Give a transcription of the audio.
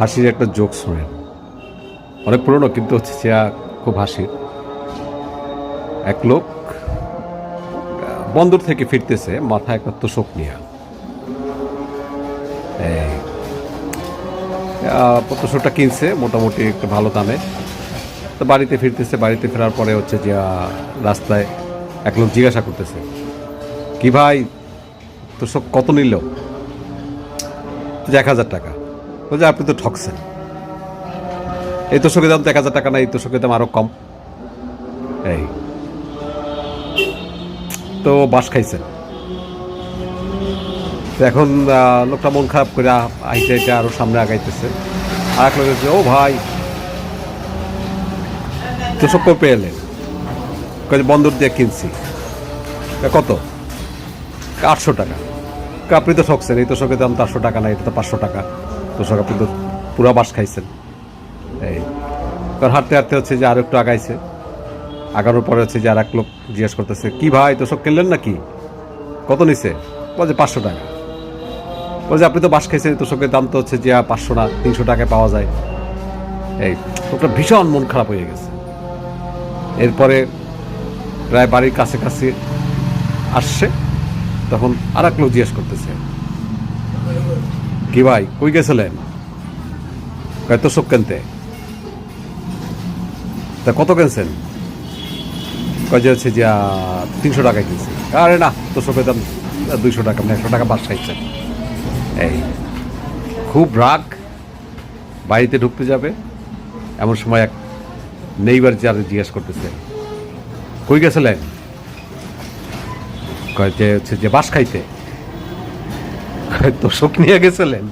হাসির একটা জোক শোনেন। অনেক পুরনো কিন্তু হচ্ছে যে আহ, খুব হাসির এক লোক বন্দর থেকে ফিরতেছে মাথায় একটা তোষক নিয়ে। তোষকটা কিনছে মোটামুটি একটু ভালো দামে। তো বাড়িতে ফিরতেছে বাড়িতে ফেরার পরে হচ্ছে যে রাস্তায় এক লোক জিজ্ঞাসা করতেছে কি ভাই তোষক কত নিল? যে এক হাজার টাকা। বলছে আপনি তো ঠকছেন। এই তোষকের দাম তো এক হাজার টাকা না এই তোষকের দাম আরও কম। এই। তো বাস খাইছেন। এখন লোকটা মন খারাপ করে আইতে আইতে আরও সামনে আগাইতেছে। আর এক লোক ও ভাই। তোষক কই পেয়ে এলেন? বন্দর দিয়ে কিনছি। কত? আটশো টাকা। আপনি তো ঠকছেন, এই তোষকের দাম তো আটশো টাকা না এটা তো পাঁচশো টাকা। তোষক আপনি তো পুরা বাস খাইছেন। এই, কারণ হাঁটতে হাঁটতে হচ্ছে যে আর একটু আগাইছে। আগানোর পরে হচ্ছে যে আর এক লোক জিজ্ঞেস করতেছে, কি ভাই তোষক কিনলেন নাকি? কত নিছে? বলছে পাঁচশো টাকা। বলছে আপনি তো বাস খাইছেন তোষকের দাম তো হচ্ছে যে পাঁচশো না, তিনশো টাকায় পাওয়া যায়। এই, লোকটা ভীষণ মন খারাপ হয়ে গেছে। এরপরে প্রায় বাড়ির কাছে কাছে আসছে। তখন আর এক লোক জিজ্ঞেস করতেছে ভাই, কই গেছিলেন কয় তোষক কিনতে? তা কত কিনছেন? কয় যে হচ্ছে যে তিনশো টাকায় কিনছি। আরে না তোষকের দাম দুইশো টাকা মানে একশো টাকা বাস খাইছেন এই, খুব রাগ, বাড়িতে ঢুকতে যাবে, এমন সময় এক নেইবার যারা জিজ্ঞেস করতেছে, কই গেছিলেন? কয় যে হচ্ছে যে বাস খাইতে। কয় শোক নিয়ে গেছিলেন?